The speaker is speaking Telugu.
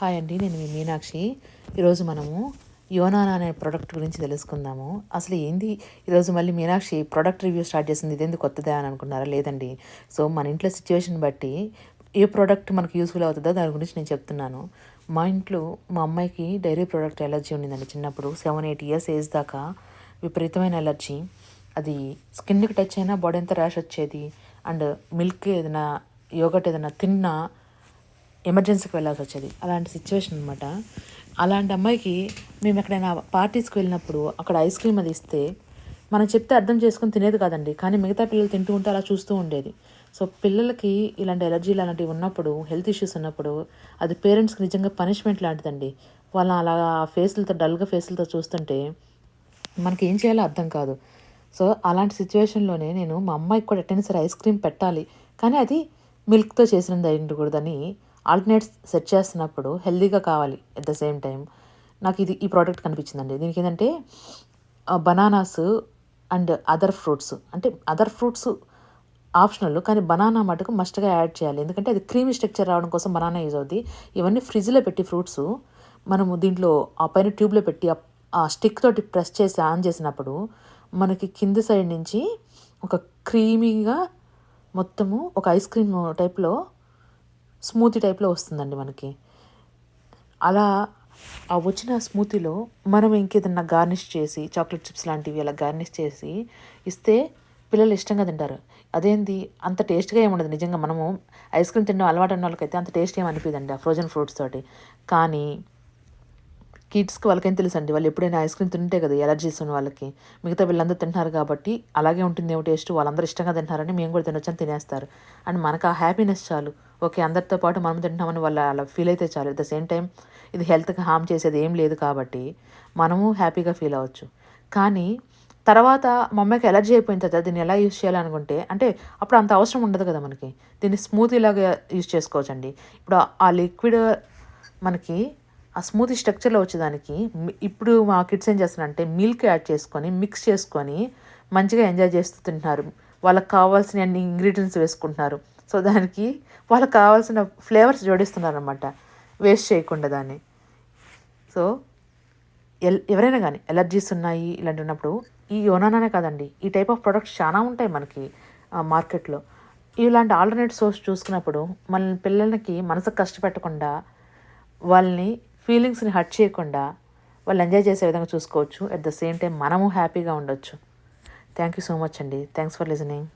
హాయ్ అండి నేను మీ మీనాక్షి. ఈరోజు మనము యోనానా అనే ప్రోడక్ట్ గురించి తెలుసుకుందాము. అసలు ఏంది? ఈరోజు మళ్ళీ మీనాక్షి ప్రోడక్ట్ రివ్యూ స్టార్ట్ చేసింది ఇదేంది కొత్తదా అని అనుకున్నారా లేదండి? సో మన ఇంట్లో సిచ్యువేషన్ బట్టి ఏ ప్రోడక్ట్ మనకు యూస్ఫుల్ అవుతుందో దాని గురించి నేను చెప్తున్నాను. మా ఇంట్లో మా అమ్మాయికి డైరీ ప్రోడక్ట్ ఎలర్జీ ఉండిందండి చిన్నప్పుడు. సెవెన్ ఎయిట్ ఇయర్స్ ఏజ్ దాకా విపరీతమైన ఎలర్జీ అది స్కిన్కి టచ్ అయినా బాడీ అంతా ర్యాష్ వచ్చేది. అండ్ మిల్క్ ఏదైనా యోగట్ ఏదైనా తిన్నా ఎమర్జెన్సీకి వెళ్ళాల్సి వచ్చేది. అలాంటి సిచ్యువేషన్ అనమాట అలాంటి అమ్మాయికి మేము ఎక్కడైనా పార్టీస్కి వెళ్ళినప్పుడు అక్కడ ఐస్ క్రీమ్ అది ఇస్తే మనం చెప్తే అర్థం చేసుకొని తినేది కాదండి. కానీ మిగతా పిల్లలు తింటూ ఉంటే అలా చూస్తూ ఉండేది. సో పిల్లలకి ఇలాంటి ఎలర్జీలు అలాంటివి ఉన్నప్పుడు హెల్త్ ఇష్యూస్ ఉన్నప్పుడు అది పేరెంట్స్కి నిజంగా పనిష్మెంట్ లాంటిదండి. వాళ్ళ అలా ఫేస్లతో డల్గా ఫేస్లతో చూస్తుంటే మనకి ఏం చేయాలో అర్థం కాదు. సో అలాంటి సిచ్యువేషన్లోనే నేను మా అమ్మాయికి కూడా ఎట్టైనా సరే ఐస్ క్రీమ్ పెట్టాలి. కానీ అది మిల్క్తో చేసినది అయి ఆల్టర్నేట్స్ సెట్ చేస్తున్నప్పుడు హెల్దీగా కావాలి ఎట్ ద సేమ్ టైం నాకు ఇది ఈ ప్రోడక్ట్ కనిపించిందండి. దీనికి ఏంటంటే బనానాస్ అండ్ అదర్ ఫ్రూట్స్ అంటే అదర్ ఫ్రూట్స్ ఆప్షనల్ కానీ బనానా మటుకు మస్ట్గా యాడ్ చేయాలి. ఎందుకంటే అది క్రీమీ స్ట్రక్చర్ రావడం కోసం బనానా యూజ్ అవుద్ది. ఇవన్నీ ఫ్రిడ్జ్లో పెట్టి ఫ్రూట్స్ మనము దీంట్లో ఆ పైన ట్యూబ్లో పెట్టి ఆ స్టిక్ తోటి ప్రెస్ చేసి ఆన్ చేసినప్పుడు మనకి కింద సైడ్ నుంచి ఒక క్రీమీగా మొత్తము ఒక ఐస్ క్రీమ్ టైప్లో స్మూతీ టైప్లో వస్తుందండి మనకి. అలా ఆ వచ్చిన స్మూతీలో మనం ఇంకేదన్నా గార్నిష్ చేసి చాక్లెట్ చిప్స్ లాంటివి అలా గార్నిష్ చేసి ఇస్తే పిల్లలు ఇష్టంగా తింటారు. అదేంది? అంత టేస్ట్గా ఏముండదు నిజంగా మనము ఐస్ క్రీమ్ తినడం అలవాటు ఉన్న వాళ్ళకైతే అంత టేస్ట్ ఏమి అనిపిదండి ఆ ఫ్రోజన్ ఫ్రూట్స్ తోటి. కానీ కిడ్స్కి వాళ్ళకేం తెలుసు అండి వాళ్ళు ఎప్పుడైనా ఐస్ క్రీమ్ తింటే కదా ఎలర్జీస్ ఉన్న వాళ్ళకి. మిగతా వీళ్ళందరూ తింటున్నారు కాబట్టి అలాగే ఉంటుంది. ఏమో టేస్ట్. వాళ్ళందరూ ఇష్టంగా తింటున్నారని మేము కూడా తినొచ్చని తినేస్తారు. అండ్ మనకు ఆ హ్యాపీనెస్ చాలు. ఓకే అందరితో పాటు మనం తింటున్నామని వాళ్ళు అలా ఫీల్ అయితే చాలు. అట్ ద సేమ్ టైం ఇది హెల్త్కి హామ్ చేసేది ఏం లేదు కాబట్టి మనము హ్యాపీగా ఫీల్ అవ్వచ్చు. కానీ తర్వాత మా అమ్మాయికి ఎలర్జీ అయిపోయిన తర్వాత దీన్ని ఎలా యూజ్ చేయాలనుకుంటే అంటే అప్పుడు అంత అవసరం ఉండదు కదా మనకి. దీన్ని స్మూత్ ఇలాగా యూజ్ చేసుకోవచ్చండి. ఇప్పుడు ఆ లిక్విడ్ మనకి ఆ స్మూతీ స్ట్రక్చర్లో వచ్చేదానికి ఇప్పుడు మా కిడ్స్ ఏం చేస్తున్నారంటే మిల్క్ యాడ్ చేసుకొని మిక్స్ చేసుకొని మంచిగా ఎంజాయ్ చేస్తూ తింటున్నారు. వాళ్ళకి కావాల్సిన అన్ని ఇంగ్రీడియంట్స్ వేసుకుంటున్నారు. సో దానికి వాళ్ళకి కావాల్సిన ఫ్లేవర్స్ జోడిస్తున్నారు అనమాట వేస్ట్ చేయకుండా దాన్ని. సో ఎల్ ఎవరైనా కానీ ఎలర్జీస్ ఉన్నాయి ఇలాంటి ఉన్నప్పుడు ఈ యోనానే కాదండి. ఈ టైప్ ఆఫ్ ప్రొడక్ట్స్ చాలా ఉంటాయి మనకి మార్కెట్లో ఇలాంటి ఆల్టర్నేట్ సోర్స్ చూసుకున్నప్పుడు మన పిల్లలకి మనసు కష్టపెట్టకుండా వాళ్ళని ఫీలింగ్స్ని హర్ట్ చేయకుండా వాళ్ళు ఎంజాయ్ చేసే విధంగా చూసుకోవచ్చు. అట్ ద సేమ్ టైం మనము హ్యాపీగా ఉండొచ్చు. థ్యాంక్ యూ సో మచ్ అండి. Thanks for listening